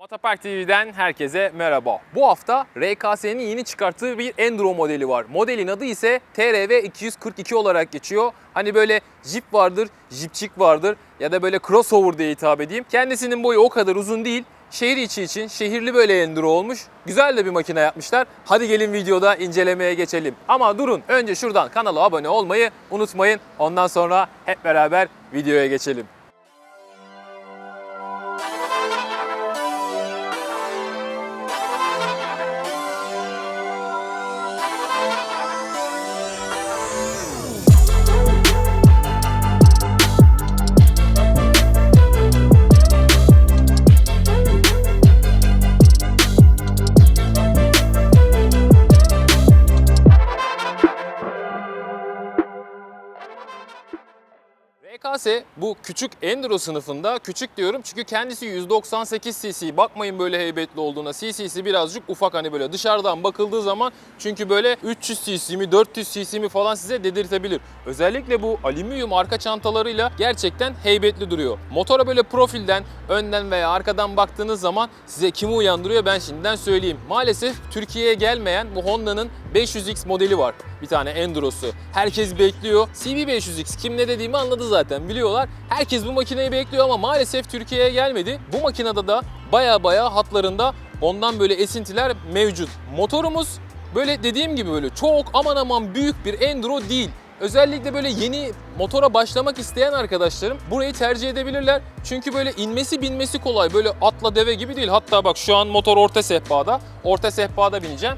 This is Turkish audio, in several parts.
Motopark TV'den herkese merhaba. Bu hafta RKS'nin yeni çıkarttığı bir Enduro modeli var. Modelin adı ise TRV 242 olarak geçiyor. Hani böyle Jeep vardır, Jeepçik vardır ya da böyle crossover diye hitap edeyim. Kendisinin boyu o kadar uzun değil. Şehir içi için şehirli böyle enduro olmuş. Güzel de bir makine yapmışlar. Hadi gelin videoda incelemeye geçelim. Ama durun önce şuradan kanala abone olmayı unutmayın. Ondan sonra hep beraber videoya geçelim. RKS bu küçük enduro sınıfında küçük diyorum çünkü kendisi 198 cc bakmayın böyle heybetli olduğuna cc'si birazcık ufak hani böyle dışarıdan bakıldığı zaman çünkü böyle 300 cc mi 400 cc mi falan size dedirtebilir. Özellikle bu alüminyum arka çantalarıyla gerçekten heybetli duruyor. Motora böyle profilden önden veya arkadan baktığınız zaman size kimi uyandırıyor ben şimdiden söyleyeyim. Maalesef Türkiye'ye gelmeyen bu Honda'nın 500X modeli var. Bir tane Enduro'su. Herkes bekliyor. CB500X kim ne dediğimi anladı zaten biliyorlar. Herkes bu makineyi bekliyor ama maalesef Türkiye'ye gelmedi. Bu makinede de baya baya hatlarında ondan böyle esintiler mevcut. Motorumuz böyle dediğim gibi böyle çok aman aman büyük bir Enduro değil. Özellikle böyle yeni motora başlamak isteyen arkadaşlarım burayı tercih edebilirler. Çünkü böyle inmesi binmesi kolay. Böyle atla deve gibi değil. Hatta bak şu an motor orta sehpada. Orta sehpada bineceğim.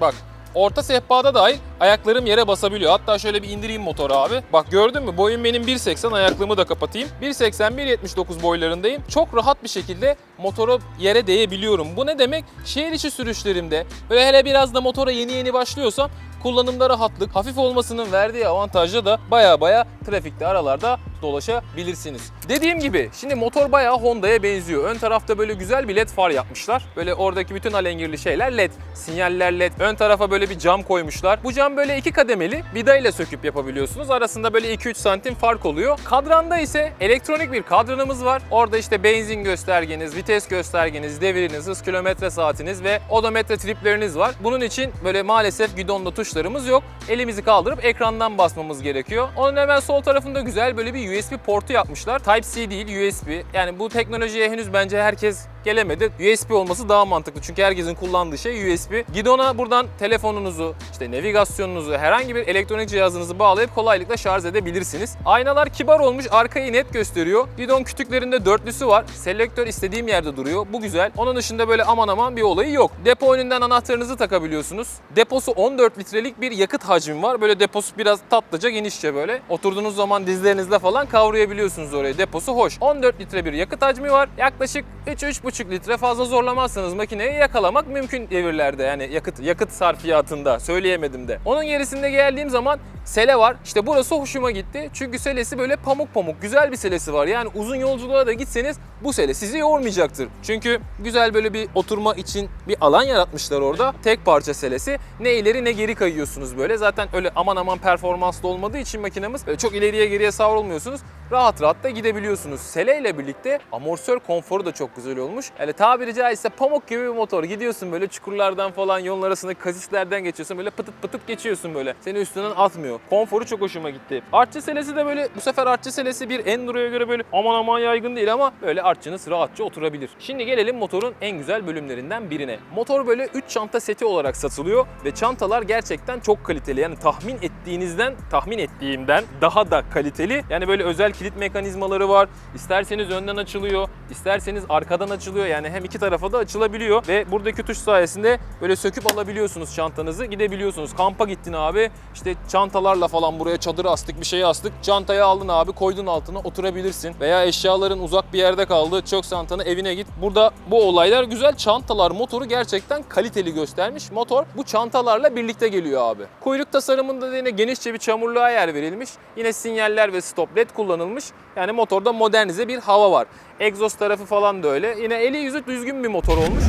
Bak orta sehpada dahil ayaklarım yere basabiliyor. Hatta şöyle bir indireyim motoru abi. Bak gördün mü boyum benim 1.80 ayaklığımı da kapatayım. 1.80-1.79 boylarındayım. Çok rahat bir şekilde motoru yere değebiliyorum. Bu ne demek? Şehir içi sürüşlerimde böyle hele biraz da motora yeni yeni başlıyorsam kullanımda rahatlık, hafif olmasının verdiği avantajla da baya baya trafikte aralarda dolaşabilirsiniz. Dediğim gibi şimdi motor bayağı Honda'ya benziyor. Ön tarafta böyle güzel bir led far yapmışlar. Böyle oradaki bütün alengirli şeyler led. Sinyaller led. Ön tarafa böyle bir cam koymuşlar. Bu cam böyle iki kademeli. Vidayla söküp yapabiliyorsunuz. Arasında böyle 2-3 santim fark oluyor. Kadranda ise elektronik bir kadranımız var. Orada işte benzin göstergeniz, vites göstergeniz, deviriniz, hız kilometre saatiniz ve odometre tripleriniz var. Bunun için böyle maalesef gidonda tuşlarımız yok. Elimizi kaldırıp ekrandan basmamız gerekiyor. Onun hemen sol tarafında güzel böyle bir USB portu yapmışlar. Type-C değil USB. Yani bu teknolojiye henüz bence herkes gelemedi. USB olması daha mantıklı çünkü herkesin kullandığı şey USB. Gidona buradan telefonunuzu, işte navigasyonunuzu, herhangi bir elektronik cihazınızı bağlayıp kolaylıkla şarj edebilirsiniz. Aynalar kibar olmuş, arkayı net gösteriyor. Gidon kütüklerinde dörtlüsü var. Selektör istediğim yerde duruyor. Bu güzel. Onun dışında böyle aman aman bir olayı yok. Depo önünden anahtarınızı takabiliyorsunuz. Deposu 14 litrelik bir yakıt hacmi var. Böyle deposu biraz tatlıca genişçe böyle. Oturduğunuz zaman dizlerinizle falan kavrayabiliyorsunuz orayı. Deposu hoş. 14 litre bir yakıt hacmi var. Yaklaşık 3-3,5 litre fazla zorlamazsanız makineyi yakalamak mümkün devirlerde. Yani yakıt yakıt sarfiyatında söyleyemedim de. Onun gerisinde geldiğim zaman sele var. İşte burası hoşuma gitti. Çünkü selesi böyle pamuk pamuk güzel bir selesi var. Yani uzun yolculuğa da gitseniz bu sele sizi yormayacaktır. Çünkü güzel böyle bir oturma için bir alan yaratmışlar orada. Tek parça selesi. Ne ileri ne geri kayıyorsunuz böyle. Zaten öyle aman aman performanslı olmadığı için makinemiz çok ileriye geriye savrulmuyorsunuz. Rahat rahat da gidebiliyorsunuz. Sele ile birlikte amortisör konforu da çok güzel olmuş. Yani tabiri caizse pamuk gibi bir motor. Gidiyorsun böyle çukurlardan falan yolun arasındaki kasislerden geçiyorsun. Böyle pıtıt pıtıt geçiyorsun böyle. Seni üstünden atmıyor. Konforu çok hoşuma gitti. Artçı selesi de böyle bu sefer artçı selesi bir Enduro'ya göre böyle aman aman yaygın değil ama böyle artçınız rahatça oturabilir. Şimdi gelelim motorun en güzel bölümlerinden birine. Motor böyle 3 çanta seti olarak satılıyor ve çantalar gerçekten çok kaliteli. Yani tahmin ettiğinizden, tahmin ettiğimden daha da kaliteli. Yani böyle özel kilit mekanizmaları var. İsterseniz önden açılıyor, isterseniz arkadan açılıyor. Yani hem iki tarafa da açılabiliyor ve buradaki tuş sayesinde böyle söküp alabiliyorsunuz çantanızı, gidebiliyorsunuz. Kampa gittin abi, işte çantalarla falan buraya çadır astık, bir şey astık. Çantayı aldın abi, koydun altına oturabilirsin. Veya eşyaların uzak bir yerde kaldı, çök çantanı evine git. Burada bu olaylar güzel. Çantalar motoru gerçekten kaliteli göstermiş. Motor bu çantalarla birlikte geliyor abi. Kuyruk tasarımında da yine genişçe bir çamurluğa yer verilmiş. Yine sinyaller ve stop led kullanılmış. Yani motorda modernize bir hava var. Egzoz tarafı falan da öyle. Yine eli yüzü düzgün bir motor olmuş.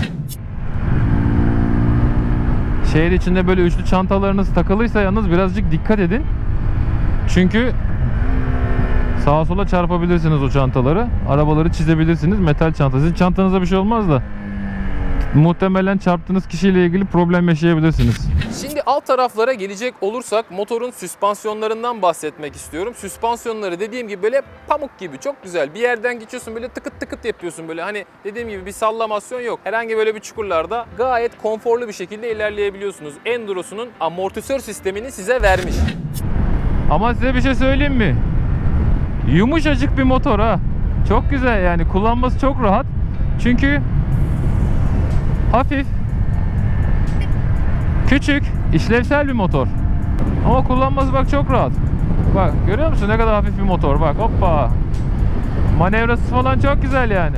Şehir içinde böyle üçlü çantalarınız takılıysa yalnız birazcık dikkat edin. Çünkü Sağa sola çarpabilirsiniz o çantaları. Arabaları çizebilirsiniz. Metal çanta. Sizin çantanıza bir şey olmaz da. Muhtemelen çarptığınız kişiyle ilgili problem yaşayabilirsiniz. Şimdi alt taraflara gelecek olursak motorun süspansiyonlarından bahsetmek istiyorum. Süspansiyonları dediğim gibi böyle pamuk gibi çok güzel. Bir yerden geçiyorsun böyle tıkıt tıkıt yapıyorsun böyle. Hani dediğim gibi bir sallamasyon yok. Herhangi böyle bir çukurlarda gayet konforlu bir şekilde ilerleyebiliyorsunuz. Enduros'unun amortisör sistemini size vermiş. Ama size bir şey söyleyeyim mi? Yumuşacık bir motor ha. Çok güzel yani kullanması çok rahat. Çünkü hafif, küçük, işlevsel bir motor. Ama kullanması bak çok rahat. Bak görüyor musun ne kadar hafif bir motor bak hoppa. Manevrası falan çok güzel yani.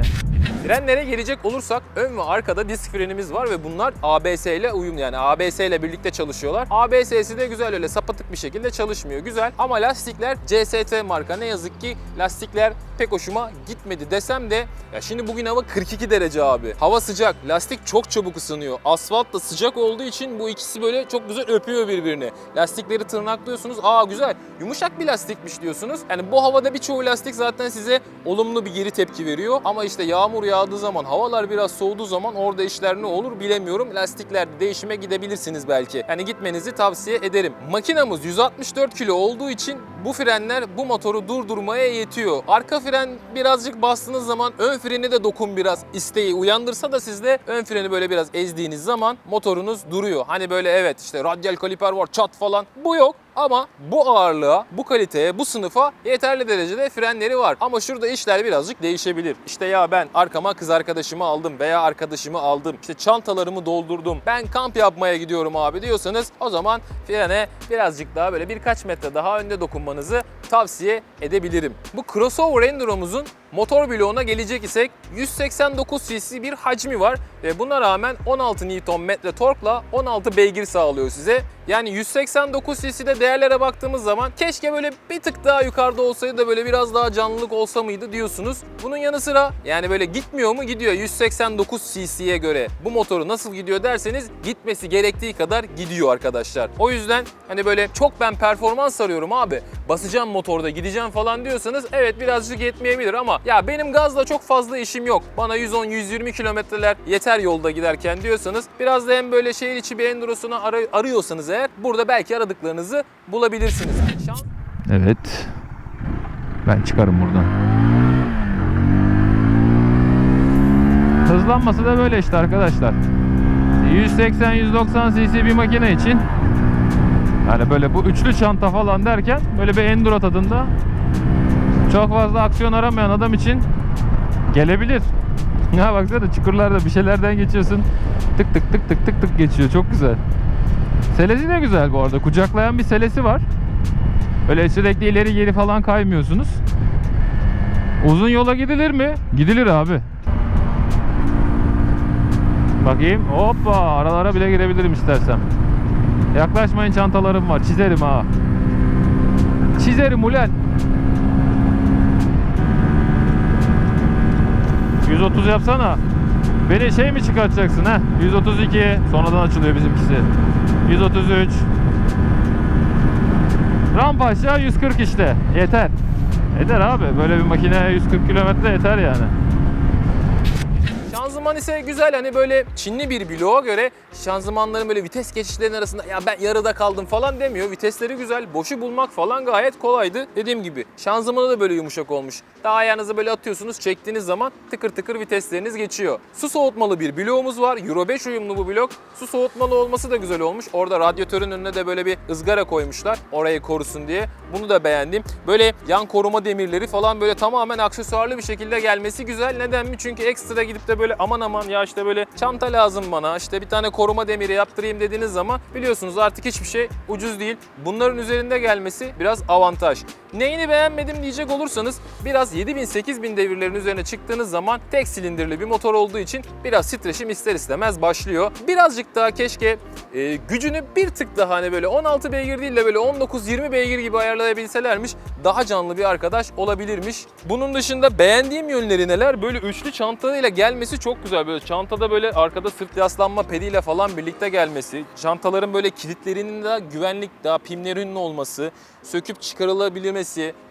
Frenlere gelecek olursak ön ve arkada disk frenimiz var ve bunlar ABS ile uyumlu yani ABS ile birlikte çalışıyorlar. ABS'si de güzel öyle sapatık bir şekilde çalışmıyor. Güzel ama lastikler CST marka ne yazık ki lastikler pek hoşuma gitmedi desem de ya şimdi bugün hava 42 derece abi. Hava sıcak. Lastik çok çabuk ısınıyor. Asfalt da sıcak olduğu için bu ikisi böyle çok güzel öpüyor birbirini. Lastikleri tırnaklıyorsunuz. Aa güzel. Yumuşak bir lastikmiş diyorsunuz. Yani bu havada birçoğu lastik zaten size olumlu bir geri tepki veriyor. Ama işte yağmur yağdığı zaman, havalar biraz soğuduğu zaman orada işler ne olur bilemiyorum. Lastiklerde değişime gidebilirsiniz belki. Yani gitmenizi tavsiye ederim. Makinamız 164 kilo olduğu için bu frenler bu motoru durdurmaya yetiyor. Arka fren birazcık bastığınız zaman ön freni de dokun biraz isteği uyandırsa da sizde ön freni böyle biraz ezdiğiniz zaman motorunuz duruyor. Hani böyle evet işte radyal kaliper var çat falan. Bu yok. Ama bu ağırlığa, bu kaliteye, bu sınıfa yeterli derecede frenleri var. Ama şurada işler birazcık değişebilir. İşte ya ben arkama kız arkadaşımı aldım veya arkadaşımı aldım. İşte çantalarımı doldurdum. Ben kamp yapmaya gidiyorum abi diyorsanız o zaman frene birazcık daha böyle birkaç metre daha önde dokunmanızı tavsiye edebilirim. Bu crossover Enduro'muzun motor bloğuna gelecek isek 189 cc bir hacmi var ve buna rağmen 16 Nm torkla 16 beygir sağlıyor size. Yani 189 cc'de değerlere baktığımız zaman keşke böyle bir tık daha yukarıda olsaydı da böyle biraz daha canlılık olsa mıydı diyorsunuz. Bunun yanı sıra yani böyle gitmiyor mu gidiyor 189 cc'ye göre. Bu motoru nasıl gidiyor derseniz gitmesi gerektiği kadar gidiyor arkadaşlar. O yüzden hani böyle çok ben performans arıyorum abi. Basacağım motorda gideceğim falan diyorsanız evet birazcık yetmeyebilir ama ya benim gazla çok fazla işim yok. Bana 110-120 kilometreler yeter yolda giderken diyorsanız biraz da hem böyle şehir içi bir endurosunu ara- arıyorsanız eğer burada belki aradıklarınızı bulabilirsiniz. Evet. Ben çıkarım buradan. Hızlanması da böyle işte arkadaşlar. 180-190 cc bir makine için yani böyle bu üçlü çanta falan derken böyle bir enduro tadında çok fazla aksiyon aramayan adam için gelebilir. Ya baksana çukurlarda bir şeylerden geçiyorsun. Tık tık tık tık tık tık geçiyor. Çok güzel. Selesi de güzel bu arada. Kucaklayan bir selesi var. Öyle sürekli ileri geri falan kaymıyorsunuz. Uzun yola gidilir mi? Gidilir abi. Bakayım. Hoppa aralara bile girebilirim istersem. Yaklaşmayın çantalarım var. Çizerim ha. Çizerim ulan. 130 yapsana. Beni şey mi çıkartacaksın ha? 132. Sonradan açılıyor bizimkisi. 133. Rampa aşağı 140 işte. Yeter. Yeter abi. Böyle bir makineye 140 kilometre yeter yani. Şanzıman ise güzel hani böyle Çinli bir bloğa göre şanzımanların böyle vites geçişlerinin arasında ya ben yarıda kaldım falan demiyor. Vitesleri güzel, boşu bulmak falan gayet kolaydı. Dediğim gibi şanzımanı da böyle yumuşak olmuş. Daha ayağınızı böyle atıyorsunuz çektiğiniz zaman tıkır tıkır vitesleriniz geçiyor. Su soğutmalı bir bloğumuz var. Euro 5 uyumlu bu blok. Su soğutmalı olması da güzel olmuş. Orada radyatörün önüne de böyle bir ızgara koymuşlar. Orayı korusun diye. Bunu da beğendim. Böyle yan koruma demirleri falan böyle tamamen aksesuarlı bir şekilde gelmesi güzel. Neden mi? Çünkü ekstra gidip de böyle aman aman ya işte böyle çanta lazım bana işte bir tane koruma demiri yaptırayım dediğiniz zaman biliyorsunuz artık hiçbir şey ucuz değil. Bunların üzerinde gelmesi biraz avantaj. Neyini beğenmedim diyecek olursanız biraz 7000-8000 devirlerin üzerine çıktığınız zaman tek silindirli bir motor olduğu için biraz titreşim ister istemez başlıyor. Birazcık daha keşke e, gücünü bir tık daha hani böyle 16 beygir değil de böyle 19-20 beygir gibi ayarlayabilselermiş daha canlı bir arkadaş olabilirmiş. Bunun dışında beğendiğim yönleri neler? Böyle üçlü çantayla gelmesi çok güzel. Böyle çantada böyle arkada sırt yaslanma pediyle falan birlikte gelmesi. Çantaların böyle kilitlerinin de güvenlik daha pimlerinin olması. Söküp çıkarılabilmesi.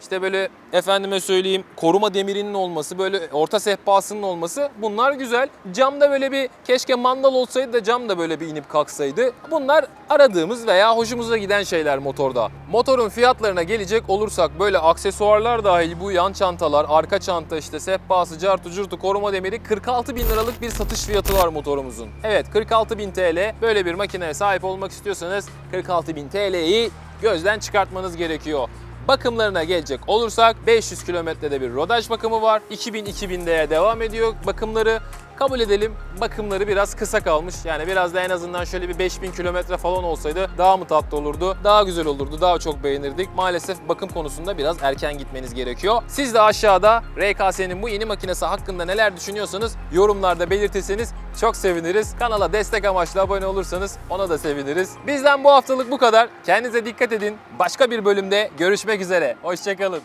İşte böyle efendime söyleyeyim koruma demirinin olması. Böyle orta sehpasının olması. Bunlar güzel. Camda böyle bir keşke mandal olsaydı da cam da böyle bir inip kalksaydı. Bunlar aradığımız veya hoşumuza giden şeyler motorda. Motorun fiyatlarına gelecek olursak böyle aksesuarlar dahil bu yan çantalar, arka çanta işte sehpası, cartu, curtu, koruma demiri 46 bin liralık bir satış fiyatı var motorumuzun. Evet 46 bin TL böyle bir makineye sahip olmak istiyorsanız 46 bin TL'yi gözden çıkartmanız gerekiyor. Bakımlarına gelecek olursak 500 kilometrede bir rodaj bakımı var. 2000-2000'de devam ediyor bakımları. Kabul edelim bakımları biraz kısa kalmış. Yani biraz da en azından şöyle bir 5000 kilometre falan olsaydı daha mı tatlı olurdu? Daha güzel olurdu. Daha çok beğenirdik. Maalesef bakım konusunda biraz erken gitmeniz gerekiyor. Siz de aşağıda RKS'nin bu yeni makinesi hakkında neler düşünüyorsanız yorumlarda belirtirseniz çok seviniriz. Kanala destek amaçlı abone olursanız ona da seviniriz. Bizden bu haftalık bu kadar. Kendinize dikkat edin. Başka bir bölümde görüşmek üzere. Hoşçakalın.